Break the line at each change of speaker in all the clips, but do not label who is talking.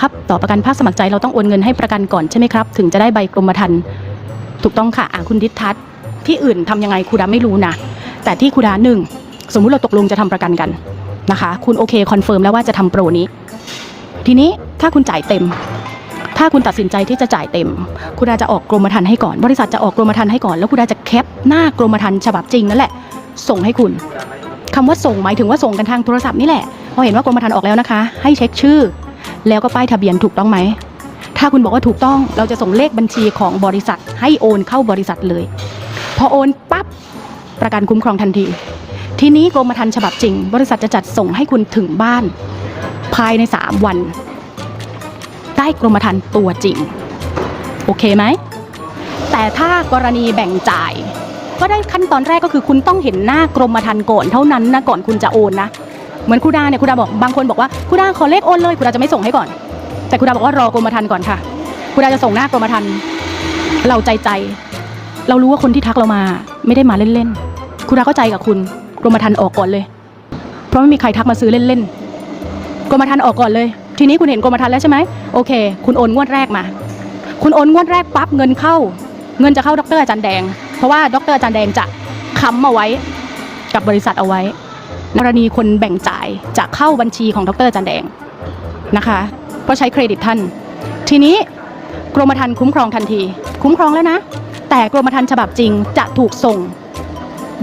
ครับต่อประกันภาคสมัครใจเราต้องโอนเงินให้ประกันก่อนใช่ไหมครับ ถึงจะได้ใบกรมธรรม์ถูกต้องค่ะอะคุณดิษทัศน์ที่อื่นทำยังไงครูดาไม่รู้นะ แต่ที่ครูดาหนึ่งสมมุติเราตกลงจะทำประกันกันนะคะ คุณโอเคคอนเฟิร์มแล้วว่าจะทำโปรนี้ ทีนี้ถ้าคุณจ่ายเต็ม ถ้าคุณตัดสินใจที่จะจ่ายเต็ม คุณอาจะออกกรมธรรม์ให้ก่อน บริษัทจะออกกรมธรรม์ให้ก่อน แล้วคุณอาจะแคปหน้ากรมธรรม์ฉบับจริงนั่นแหละ ส่งให้คุณคำว่าส่งหมายถึงว่าส่งกันทางโทรศัพท์นี่แหละพอเห็นว่ากรมธรรม์ออกแล้วนะคะ ให้เช็คชื่อ แล้วก็ป้ายทะเบียนถูกต้องไหม ถ้าคุณบอกว่าถูกต้องเราจะส่งเลขบัญชีของบริษัท ให้โอนเข้าบริษัทเลย พอโอนปั๊บประกันคุ้มครองทันที ทีนี้กรมธรรม์ฉบับจริง บริษัทจะจัดส่งให้คุณถึงบ้าน ภายใน 3 วัน ได้กรมธรรม์ตัวจริง โอเคไหม แต่ถ้ากรณีแบ่งจ่าย ก็ได้ขั้นตอนแรกก็คือคุณต้องเห็นหน้ากรมธรรม์ก่อนเท่านั้นนะก่อนคุณจะโอนนะ เหมือนครูดาเนี่ยครูดาบอกบางคนบอกว่าครูดาขอเลขโอนเลยครูดาจะไม่ส่งให้ก่อน แต่ครูดาบอกว่ารอกรมธรรม์ก่อนค่ะครูดาจะส่งหน้ากรมธรรม์เราใจใจ เรารู้ว่าคนที่ทักเรามา ไม่ได้มาเล่นๆครูดาเข้าใจกับคุณกรมธรรม์ออกก่อนเลย เพราะไม่มีใครทักมาซื้อเล่นๆกรมธรรม์ออกก่อนเลย ทีนี้คุณเห็นกรมธรรม์แล้วใช่ไหมโอเค คุณโอนงวดแรกมา คุณโอนงวดแรกปั๊บเงินเข้า เงินจะเข้าดรอาจารย์แดง เพราะว่าดรอาจารย์แดงจะค้ำเอาไว้กับบริษัทเอาไว้ กรณีคนแบ่งจ่ายจะเข้าบัญชีของดรอาจารย์แดงนะคะเพราะใช้เครดิตท่าน ทีนี้กรมธรรม์คุ้มครองทันที คุ้มครองแล้วนะ แต่กรมธรรม์ฉบับจริงจะถูกส่ง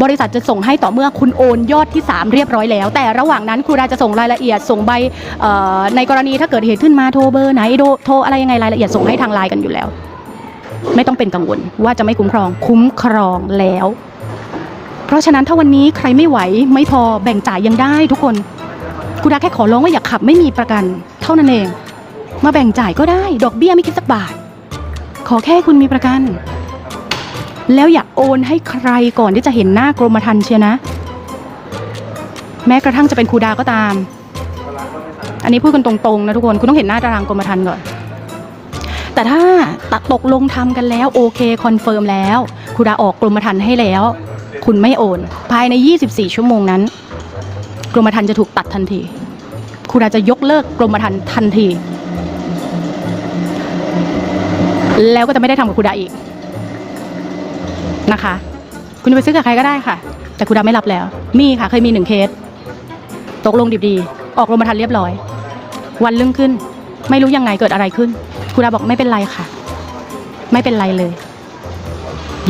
บริษัทจะส่งให้ต่อเมื่อคุณโอนยอดที่ 3 เรียบร้อยแล้ว แต่ระหว่างนั้นครูดาจะส่งรายละเอียดส่งใบในกรณีถ้าเกิดเหตุขึ้นมาโทรเบอร์ไหนโทรโทรอะไรยังไงรายละเอียดส่งให้ทางไลน์กันอยู่แล้ว ไม่ต้องเป็นกังวลว่าจะไม่คุ้มครองคุ้มครองแล้ว ราะฉะนั้นถ้าวันนี้ใครไม่ไหวไม่พอแบ่งจ่ายยังได้ทุกคนคูดาแค่ขอร้องว่าอย่าขับไม่มีประกัน เท่านั้นเอง มาแบ่งจ่ายก็ได้ ดอกเบี้ยไม่คิดสักบาท ขอแค่คุณมีประกัน แล้วอย่าโอนให้ใครก่อนที่จะเห็นหน้ากรมธรรม์เชียนะ แม้กระทั่งจะเป็นครูดาก็ตาม อันนี้พูดกันตรงๆนะทุกคนคุณต้องเห็นหน้าตารางกรมธรรม์ก่อนแต่ถ้าตัดตกลงทำกันแล้วโอเคคอนเฟิร์มแล้วครูดาออกกรมธรรม์ให้แล้ว คุณไม่โอน ภายใน 24 ชั่วโมงนั้น กรมธรรม์จะถูกตัดทันทีครูดาจะยกเลิกกรมธรรม์ทันที แล้วก็จะไม่ได้ทำกับครูดาอีกนะคะ คุณจะไปซื้อกับใครก็ได้ค่ะ แต่ครูดาไม่รับแล้ว มีค่ะเคยมีหนึ่งเคส ตกลงดิบดีออกโรงพยาบาลเรียบร้อย วันรุ่งขึ้น ไม่รู้ยังไงเกิดอะไรขึ้นครูดาบอกไม่เป็นไรค่ะ ไม่เป็นไรเลย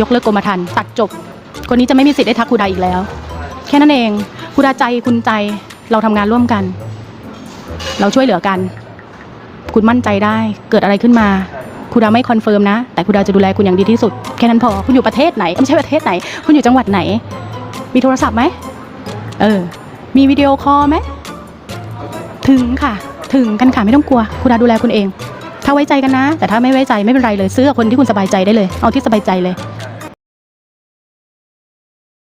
ยกเลิกกรมธรรม์ตัดจบ คนนี้จะไม่มีสิทธิ์ได้ทักครูดาอีกแล้ว แค่นั้นเองครูดาใจคุณใจเราทำงานร่วมกัน เราช่วยเหลือกัน คุณมั่นใจได้เกิดอะไรขึ้นมาครูดาไม่คอนเฟิร์มนะ แต่ครูดาจะดูแลคุณอย่างดีที่สุด แค่นั้นพอ คุณอยู่ประเทศไหน ไม่ใช่ประเทศไหน คุณอยู่จังหวัดไหน มีโทรศัพท์ไหม เออ มีวิดีโอคอลไหม ถึงค่ะ ถึงกันค่ะ ไม่ต้องกลัว ครูดาดูแลคุณเอง ถ้าไว้ใจกันนะ แต่ถ้าไม่ไว้ใจไม่เป็นไรเลย ซื้อกับคนที่คุณสบายใจได้เลย เอาที่สบายใจเลย